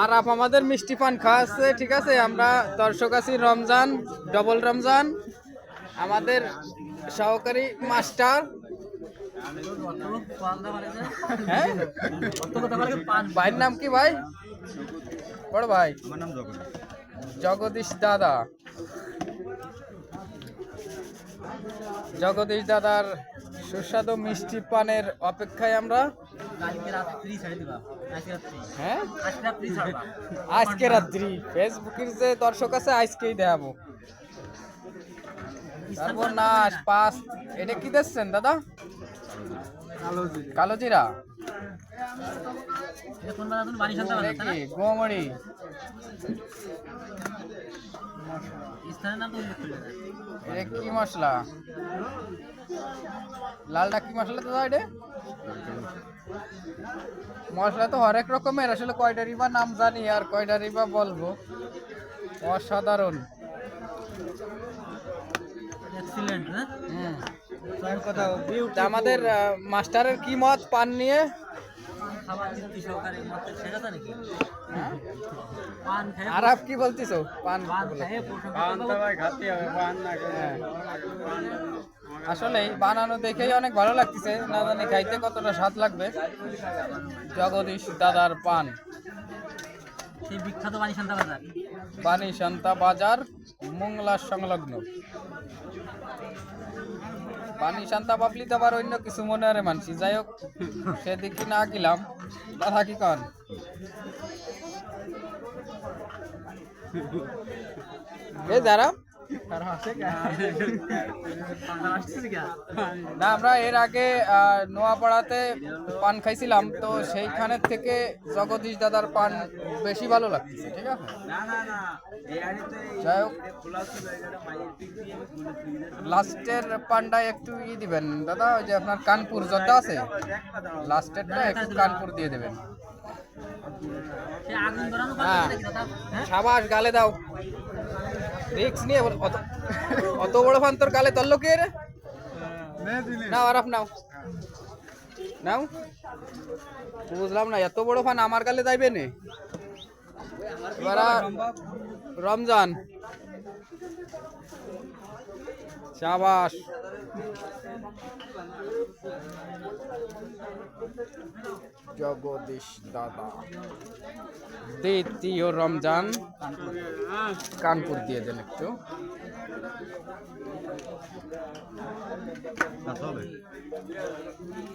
আর up আমাদের মিষ্টি পান খাওয়াচ্ছে, ঠিক আছে? আমরা দর্শক আছি রমজান, ডবল রমজান। আমাদের সহকারী মাস্টার। হ্যাঁ? ভাইয়ের নাম কি ভাই? বড় ভাই। জগদীশ দাদা। জগদীশ দাদার সুস্বাদু মিষ্টি পানের অপেক্ষায় আমরা কালকে রাত্রি ছেড়ে দিবা। আজকে রাত্রি হ্যাঁ? আজকে রাত্রি ছাড়বা। আজকে রাত্রি ফেসবুকের যে দর্শক আছে আজকেই দেখাবো। তারপর নাচ পাস। এটা কি দিচ্ছেন দাদা? কালো জিরা গোমড়ি তো এটা কি মশলা? লালটা কি মশলা এটা? মশলা তো হরেক রকমের আসলে কয়টারই বা নাম জানি আর কয়টারই বা বলব। অসাধারণ। হ্যাঁ। তা আমাদের মাস্টারের কি মত পান নিয়ে? খাবার তৃপ্তি সহকারে মাত্র শেখা নাকি? পান খায় আর আপ কি বলতিছো? পান হ্যাঁ। আসলে বানানো দেখেই অনেক ভালো লাগতেছে না জানি খাইতে কতটা স্বাদ লাগবে। জগদীশ দাদার পান। সেই বিখ্যাত বাজার। বাণী বাজার মোংলা সংলগ্ন। বাণী শান্তা পাবলি তো আবার অন্য কিছু মনে আরে মানসি। যাই হোক, সেদিকে না গেলাম। দাদা কি কন? এই যারা না আমরা এর আগে নোয়াপাড়াতে পান খাইছিলাম তো সেইখানের থেকে জগদীশ দাদার পান বেশি ভালো লাগতেছে ঠিক আছে? যাই হোক লাস্টের পানটা একটু ই দিবেন। দাদা ওই যে আপনার কানপুর যত আছে? লাস্টেরটা একটু কানপুর দিয়ে দেবেন। হ্যাঁ সাবাস গালে দাও। রিক্স নিয়ে অত অত বড় ফান তোর গালে তল্লো কে রে? নাও আর আপ নাও। নাও। বুঝলাম না, এত বড় ফান আমার গালে যাইবে নে? রমজান। সাবাস। জগদীশ দাদা। দ্বিতীয় রমজান। কানপুর দিয়ে দেন একটু।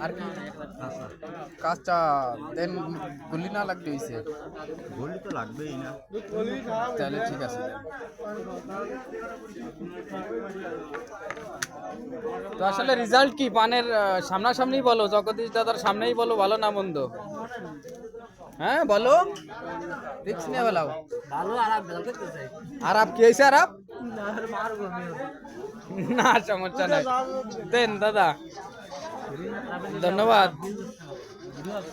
আর কি? কাঁচা দেন গুলি না লাগতে হয়েছে বললি তো লাগবেই না। তাহলে ঠিক আছে। তো আসলে রেজাল্ট কি? পানের সামনাসামনি বলো জগদীশ দাদার সামনেই বলো ভালো না মন্দ? হ্যাঁ বলো রিক্স নিয়ে বেলাও ভালো আর আপ বেলা করতে চাই আর আপ কি হয়েছে আর আপ না সমস্যা নাই দেন দাদা ধন্যবাদ ভিডিও আছে